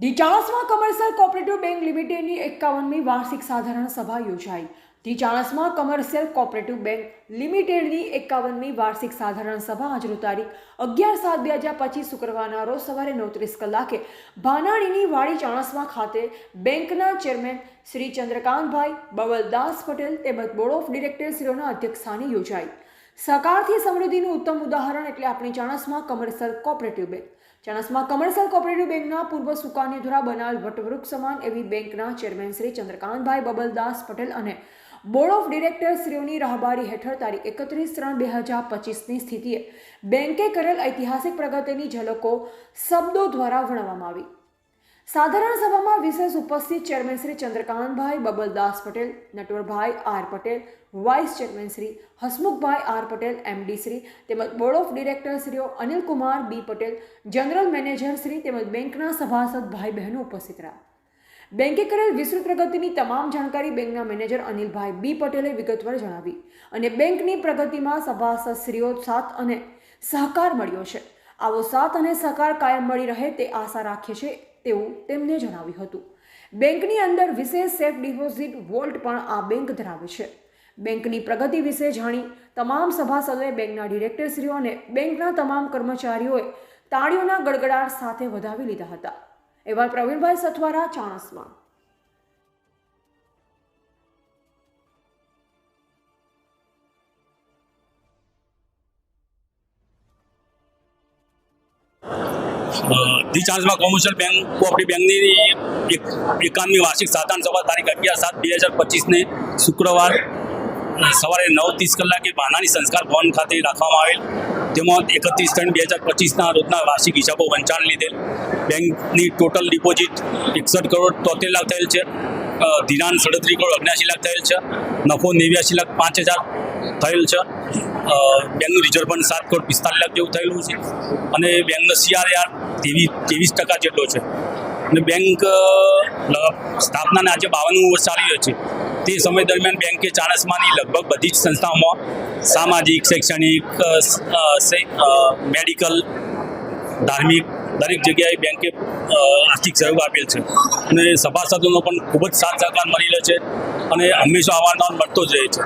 The Chanasma commercial cooperative bank લિમિટેડની એકાવનમી વાર્ષિક સાધારણ સભા યોજાઈ. The Chanasma commercial cooperative bank લિમિટેડની એકાવનમી વાર્ષિક સાધારણ સભા આજનો તારીખ અગિયાર સાત બે હજાર પચીસ શુક્રવારના રોજ સવારે નોત્રીસ કલાકે ભાનાણીની વાડી ચાણસમાં ખાતે બેંકના ચેરમેન શ્રી ચંદ્રકાંતભાઈ બબલદાસ પટેલ તેમજ બોર્ડ ઓફ ડિરેક્ટરશ્રીઓના અધ્યક્ષસ્થાને યોજાઈ. સહકારથી સમૃદ્ધિનું ઉત્તમ ઉદાહરણ એટલે આપણી Chanasma commercial cooperative bank. Chanasma commercial cooperative બેંકના પૂર્વ સુકાની દ્વારા બનાવેલ વટવૃક્ષ સમાન એવી બેંકના ચેરમેન શ્રી ચંદ્રકાંતભાઈ બબલદાસ પટેલ અને બોર્ડ ઓફ ડિરેક્ટરશ્રીઓની રાહબારી હેઠળ તારીખ એકત્રીસ ત્રણ બે હજાર પચીસની સ્થિતિએ બેંકે કરેલ ઐતિહાસિક પ્રગતિની ઝલકો શબ્દો દ્વારા વર્ણવવામાં આવી. સાધારણ સભામાં વિશેષ ઉપસ્થિત chairman Shri Chandrakantbhai Babaldas Patel, Natvarbhai R Patel, vice chairman Shri Hasmukhbhai R Patel, MD Shri, તેમજ board of director શ્રીઓ Anilkumar B Patel, general manager Shri તેમજ બેંકના સભાસદ ભાઈ બહેનો ઉપસ્થિત રહ્યા. બેંકે કરેલ વિસ્તૃત પ્રગતિની તમામ જાણકારી બેંકના મેનેજર અનિલભાઈ બી પટેલે વિગતવાર જણાવી અને બેંકની પ્રગતિમાં સભાસદશ્રીઓ સાથ અને સહકાર મળ્યો છે. આવો સાથ અને સહકાર કાયમ મળી રહે તે આશા રાખે છે તેવું તેમને જણાવ્યું હતું. બેંકની અંદર વિશેષ સેફ ડિપોઝિટ વોલ્ટ પણ આ બેંક ધરાવે છે. બેંકની પ્રગતિ વિશે જાણી તમામ સભાસદોએ બેંકના ડિરેક્ટરશ્રીઓ અને બેંકના તમામ કર્મચારીઓએ તાળીઓના ગડગડાટ સાથે વધાવી લીધા હતા. એવા Pravinbhai Sathvara, Chanasma. The Chanasma commercial bank cooperative બેંકની એક એકાવનમી વાર્ષિક સાધારણ સભા તારીખ અગિયાર સાત બે હજાર પચીસને શુક્રવાર સવારે નવ ત્રીસ કલાકે બાનાની સંસ્કાર ભવન ખાતે રાખવામાં આવેલ. તેમાં એકત્રીસ ત્રણ બે હજાર પચીસના રોજના વાર્ષિક હિસાબો વંચાણ લીધેલ. બેંકની ટોટલ ડિપોઝિટ એકસઠ કરોડ તોતેર લાખ થયેલ છે. ધિરાણ સડત્રીસ કરોડ અગ્યાસી લાખ થયેલ છે. નફો નેવ્યાસી લાખ પાંચ હજાર થયેલ છે. બેંકનું રિઝર્વ પણ સાત કરોડ પિસ્તાલીસ લાખ જેવું થયેલું છે. અને બેંકનો સીઆરઆર ત્રેવીસ ત્રેવીસ ટકા જેટલો છે. અને બેંક સ્થાપનાને આજે બાવનમું વર્ષ ચાલી રહ્યો છે. તે સમય દરમિયાન બેંકે ચાણસમાની લગભગ બધી જ સંસ્થાઓમાં સામાજિક, શૈક્ષણિક મેડિકલ ધાર્મિક દરેક જગ્યાએ બેંકે આર્થિક સહયોગ આપેલ છે. અને સભાસદોનો પણ ખૂબ જ સાથ સહકાર મળી રહ્યો છે. અને હંમેશા અવારનવાર મળતો જ રહે છે.